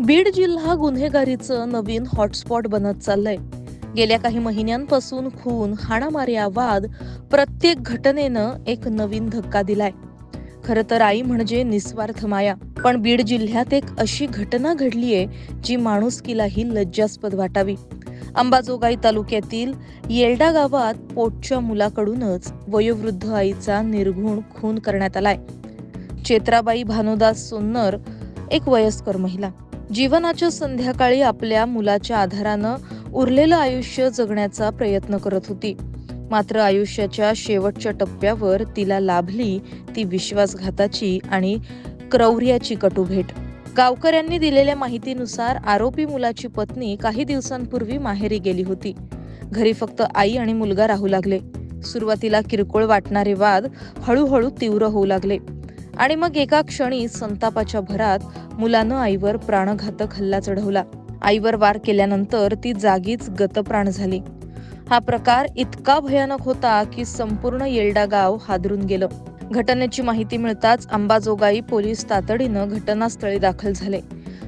बीड जिल्हा गुन्हेगारीचं नवीन हॉटस्पॉट बनत चाललंय. गेल्या काही महिन्यांपासून खून हाणामारी वाद प्रत्येक घटनेनं एक नवीन धक्का दिलाय. खरं तर आई म्हणजे निस्वार्थ माया पण बीड जिल्ह्यात एक अशी घटना घडलीये जी माणुसकीलाही लज्जास्पद वाटावी. अंबाजोगाई तालुक्यातील येलडा गावात पोटच्या मुलाकडूनच वयोवृद्ध आईचा निर्घुण खून करण्यात आलाय. चेत्राबाई भानुदास सोन्नर एक वयस्कर महिला. जीवनाच्या संध्याकाळी आपल्या मुलाच्या आधारानं उरलेलं आयुष्य जगण्याचा प्रयत्न करत होती. मात्र आयुष्याच्या शेवटच्या टप्प्यावर तिला लाभली ती विश्वासघाताची आणि क्रौर्याची कटुभेट. गावकऱ्यांनी दिलेल्या माहितीनुसार आरोपी मुलाची पत्नी काही दिवसांपूर्वी माहेरी गेली होती. घरी फक्त आई आणि मुलगा राहू लागले. सुरुवातीला किरकोळ वाटणारे वाद हळूहळू तीव्र होऊ लागले. आणि मग एका क्षणी संतापाच्या भरात मुलानं आईवर प्राणघातक हल्ला चढवला. आईवर वार केल्यानंतर ती जागीच गतप्राण झाली. हा प्रकार इतका भयानक होता की संपूर्ण येलडा गाव हादरून गेलं. घटनेची माहिती मिळताच अंबाजोगाई पोलीस तातडीनं घटनास्थळी दाखल झाले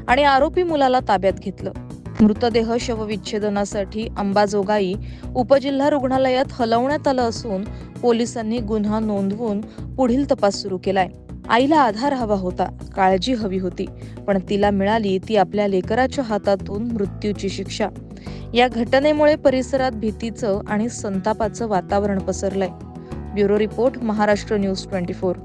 आणि आरोपी मुलाला ताब्यात घेतलं. मृतदेह शवविच्छेदनासाठी अंबाजोगाई उपजिल्हा रुग्णालयात हलवण्यात आलं असून पोलिसांनी गुन्हा नोंदवून पुढील तपास सुरू केलाय. आईला आधार हवा होता काळजी हवी होती पण तिला मिळाली ती आपल्या लेकराच्या हातातून मृत्यूची शिक्षा. या घटनेमुळे परिसरात भीतीचं आणि संतापाचं वातावरण पसरलंय. Bureau report Maharashtra news twenty four.